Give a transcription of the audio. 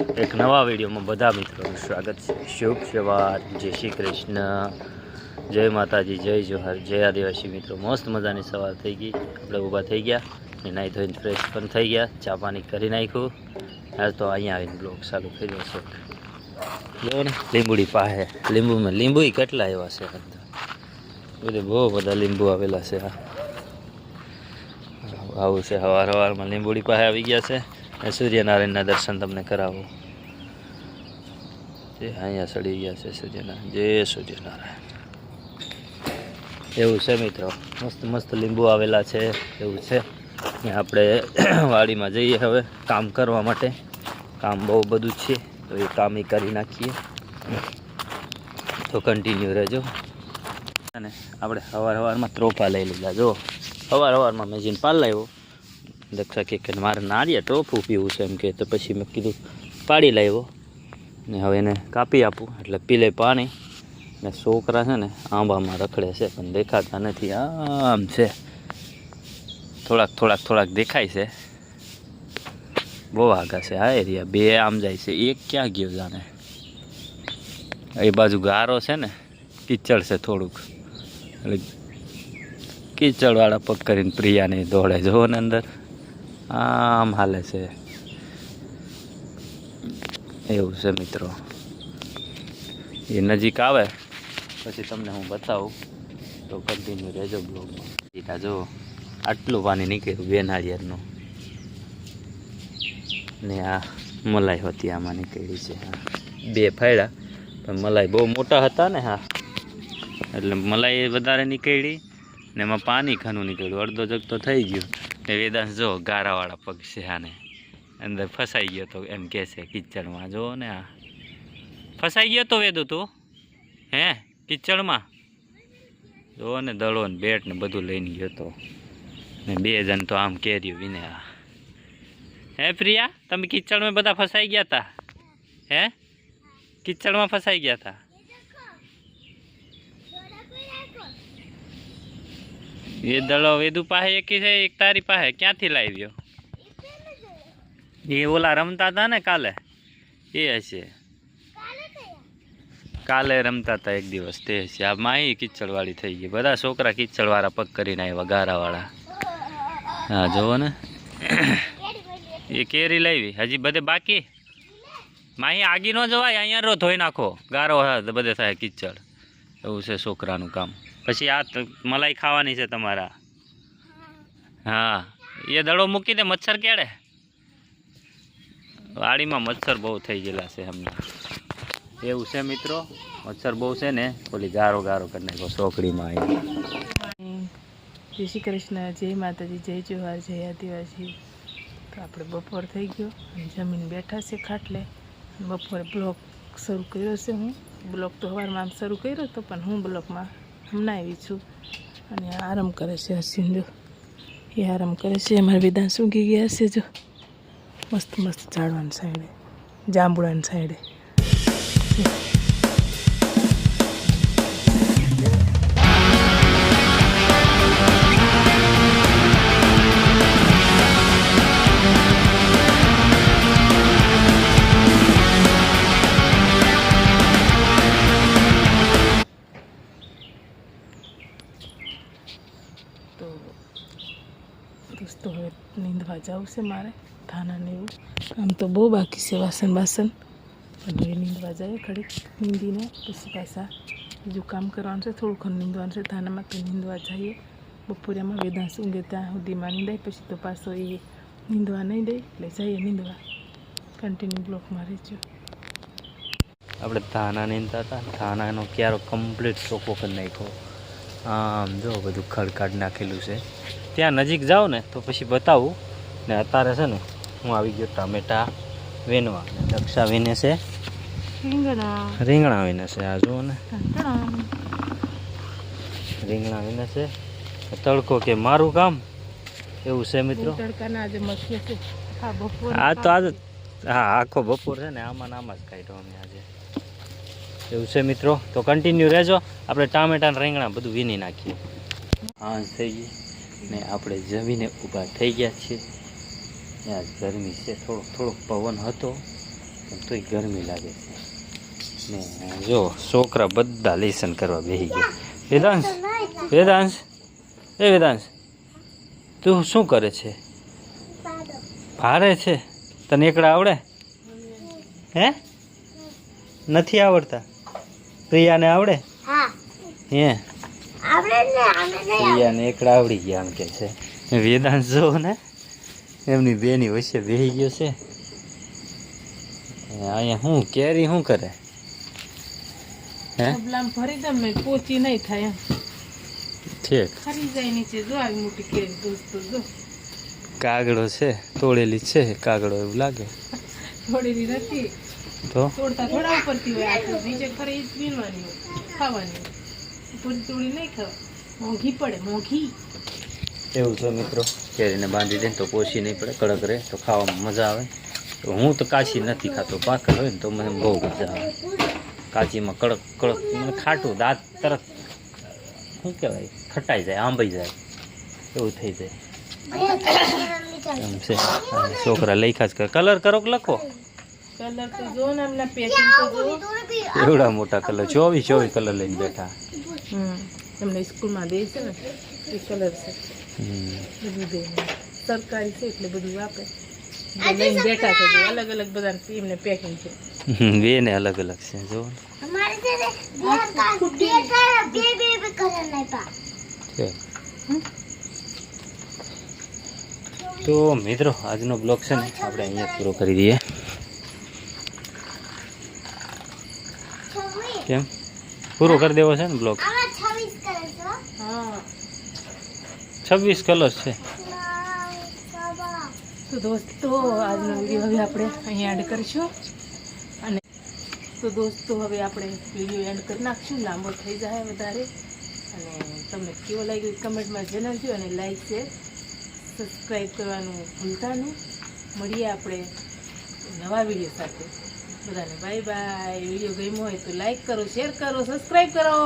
એક નવા વિડીયોમાં બધા મિત્રોનું સ્વાગત છે. શુભ સવાર. જય શ્રી કૃષ્ણ. જય માતાજી, જય જોહર, જય આદિવાસી મિત્રો. મસ્ત મજાની સવાર થઈ ગઈ. આપણે ઊભા થઈ ગયા ને નાહી ધોઈને ફ્રેશ પણ થઈ ગયા. ચા પાણી કરી નાખ્યું. આજ તો અહીંયા આવીને બ્લોક ચાલુ કર્યો છે જો ને, લીંબુડી પાસે લીંબુમાં, લીંબુ કેટલા એવા છે બધે બહુ બધા લીંબુ આવેલા છે. આવું છે સવાર સવારમાં લીંબુડી પાસે આવી ગયા છે. અને સૂર્યનારાયણના દર્શન તમને કરાવો. જે અહીંયા સડી ગયા છે સૂર્યનારાયણ. જય સૂર્યનારાયણ. એવું છે મિત્રો. મસ્ત મસ્ત લીંબુ આવેલા છે. એવું છે. આપણે વાડીમાં જઈએ હવે કામ કરવા માટે. કામ બહુ બધું છે, તો એ કામ એ કરી નાખીએ. તો કન્ટિન્યુ રહેજો. અને આપણે સવાર સવારમાં ત્રોપા લઈ લીધા. જો સવાર સવારમાં મેં જઈને પાલ લાવ્યો. દક્ષા કે કે મારે નારિયેળ ટોફું પીવું છે એમ કે તો પછી મેં કીધું પાડી લાવ્યો ને હવે એને કાપી આપું. એટલે પીલે પાણી. ને છોકરા છે ને આંબામાં રખડે છે, પણ દેખાતા નથી. આમ છે. થોડાક થોડાક થોડાક દેખાય છે. બહુ આગા છે હા એરિયા. બે આમ જાય છે. એક ક્યાં ગયો જાણે? એ બાજુ ગારો છે ને, કિચડ છે થોડુંક. એટલે કિચડવાળા પગ કરીને પ્રિયાને દોડે. જુઓ ને અંદર. આમ હાલે છે. એવું છે મિત્રો. એ નજીક આવે, પછી તમને હું બતાવું. તો કન્ટિન્યુ રહેજો બ્લોગમાં સીધા જો આટલું પાણી નીકળ્યું બે નાળિયેરનું ને આ મલાઈ હતી આમાં નીકળી છે. બે ફાયડા, પણ મલાઈ બહુ મોટા હતા ને, હા. એટલે મલાઈ વધારે નીકળી. ને એમાં પાણી ખાનું નીકળ્યું. અડધો જગ તો થઈ ગયો. ને વેદાંશ જો ગારાવાળા પગ છે આને. અંદર ફસાઈ ગયો તો એમ કહે છે, કિચડમાં જો ને આ. ફસાઈ ગયો તો વેદો તું? હે? કિચડમાં? જો ને દડો ને બેટ ને બધું લઈને ગયો તો. ને બે જણ તો આમ કેર્યું વિને આ. હે પ્રિયા, તમે કિચડમાં બધા ફસાઈ ગયા હતા હે? કિચડમાં ફસાઈ ગયા હતા એ દડો વેદુ પાસે એક છે, એક તારી પાસે. ક્યાંથી લાવ્યો? એ ઓલા રમતા હતા ને કાલે? એ હશે. કાલે રમતા હતા એક દિવસ, તે હશે. આ માહી કિચડવાળી થઈ ગઈ. બધા છોકરા કિચડવાળા પગ કરીને આવ્યા, ગારાવાળા. હા જુઓ ને. એ કેરી લાવી. હજી બધે બાકી? માહી આગી ન જવાય, અહીંયા રો ધોઈ નાખો. ગારો બધે થાય કિચડ. એવું છે છોકરાનું કામ. પછી આ મલાઈ ખાવાની છે તમારા. હા, એ દડો મૂકીને મચ્છર કેળે વાડીમાં મચ્છર બહુ થઈ ગયેલા છે હમણાં એવું છે મિત્રો? મચ્છર બહુ છે ને, ઓલી ગારો ગારો કરી નાખો ચોકડીમાં આવી જય શ્રી કૃષ્ણ, જય માતાજી, જય જોહાર, જય આદિવાસી. તો આપણે બપોર થઈ ગયો જમીન બેઠા છે ખાટલે. બપોરે બ્લોક શરૂ કર્યો છે હું. બ્લોક તો સવારમાં આમ શરૂ કર્યો હતો પણ હું બ્લોકમાં હમણાં આવી છું. અને આરામ કરે છે આ સિંધુ એ આરામ કરે છે. અમારા વેદાંત ઊંઘી ગયા છે જો. મસ્ત મસ્ત ઝાડવાની સાઈડે. જાંબુડાની સાઈડે. નીંદવા જવું છે મારે થાનાને એવું. આમ તો બહુ બાકી છે વાસણ બાસણ. એ નીંદવા જાય ઘડીક નીંદીને પછી પાછા બીજું કામ કરવાનું છે, થોડું ઘણું નીંદવાનું છે. થાનામાં તો નીંદવા જઈએ. બપોરેમાં વેદાંશ ઊંઘે ત્યાં સુધીમાં નીંદાય, પછી તો પાછો એ નીંદવા નહીં દે, એટલે જઈએ નીંદવા. કન્ટિન્યુ બ્લોકમાં રહેજો. આપણે થાના નીંદતા હતા. થાનાનો ક્યારો કમ્પ્લીટ ચોખ્ખો કરી નાખ્યો. આમ જો બધું ખડ નાખેલું છે. ત્યાં નજીક જાઓ ને, તો પછી બતાવું. ને અત્યારે છે ને હું આવી ગયો ટામેટા વેનવા. દક્ષા વેને છે. રીંગણા. રીંગણા વેને છે. આ જુઓ ને. રીંગણા વેને છે. તડકો કે મારું કામ? એવું છે મિત્રો? આ તો આજે હા આખો બપોર છે ને આમાં આમાં જ કાઢ્યો અમે આજે. એવું છે મિત્રો? તો કન્ટિન્યુ રહેજો. આપણે ટામેટા ને રીંગણા બધું વીણી નાખીએ. હા થઈ ગઈ ને આપણે જમીને ઊભા થઈ ગયા છીએ. ત્યાં ગરમી છે થોડોક થોડોક પવન હતો પણ તોય ગરમી લાગે છે. ને જો છોકરા બધા લેસન કરવા બેસી ગયા. વેદાંશ વેદાંશ એ વેદાંશ તું શું કરે છે? ભારે છે? તને એકડા આવડે? હે? નથી આવડતા? પ્રિયાને આવડે? હે. પ્રિયાને એકડા આવડી ગયા આમ કે છે. વેદાંશ જો ને. એમની બેની વચ્ચે બેહી ગયો છે. અહીંયા શું કેરી શું કરે? હે? ભરી દમ ને પોચી નહીં થાય ઠીક. ખરી જાય નીચે જો આવી મોટી કેરી દોસ્તો જો. કાગડો છે તોડેલી છે કાગડો એવું લાગે. થોડી નથી. તો? તોડતા થોડા ઉપરથી હોય આ નીચે ખરી ઈ હોય ખાવાની હોય. થોડી થોડી નહીં ખાવા. મોંઘી પડે મોંઘી. એવું છે મિત્રો. કેરીને બાંધી દે તો પોસી નહીં પડે કડક રહે તો ખાવામાં મજા આવે. તો હું તો કાચી નથી ખાતો પાકડ હોય ને તો મને બહુ મજા આવે. કાચીમાં કડક કડક મને ખાટું દાંત તરત શું કહેવાય ખટાઈ જાય આંબાઈ જાય એવું થઈ જાય. એમ છે. છોકરા લખ્યા જ કરે. કલર કરો કે લખો? કલર તો જો ને એમના પેકિંગ તો જો. એવડા મોટા કલર ચોવીસ ચોવીસ કલર લઈને બેઠા. સ્કૂલમાં દે છે ને એ કલર છે. બધું દે સરકારી છે એટલે બધું આપે. લઈને બેઠા છે અલગ અલગ બધા એમને પેકિંગ છે. બે ને અલગ અલગ છે જો તો મિત્રો આજનો બ્લોગ છે ને આપણે અહીંયા પૂરો કરી દઈએ. કેમ? પૂરો કરી દેવો છે ને બ્લોગ આમાં છવ્વીસ કલર છે હો. હા છવ્વીસ કલર છે. તો દોસ્તો આજનો વીડિયો હવે આપણે અહીંયા એડ કરીશું. અને તો દોસ્તો હવે આપણે વીડિયો એન્ડ કરી નાખશું. લાંબો થઈ જાય વધારે. અને તમને કેવો લાગ્યો કમેન્ટમાં જણાવજો અને લાઈક શેર સબસ્ક્રાઈબ કરવાનું ભૂલતા નહીં. મળીએ આપણે નવા વીડિયો સાથે. બધાને બાય બાય વીડિયો ગમ્યો હોય તો લાઈક કરો શેર કરો સબસ્ક્રાઈબ કરો.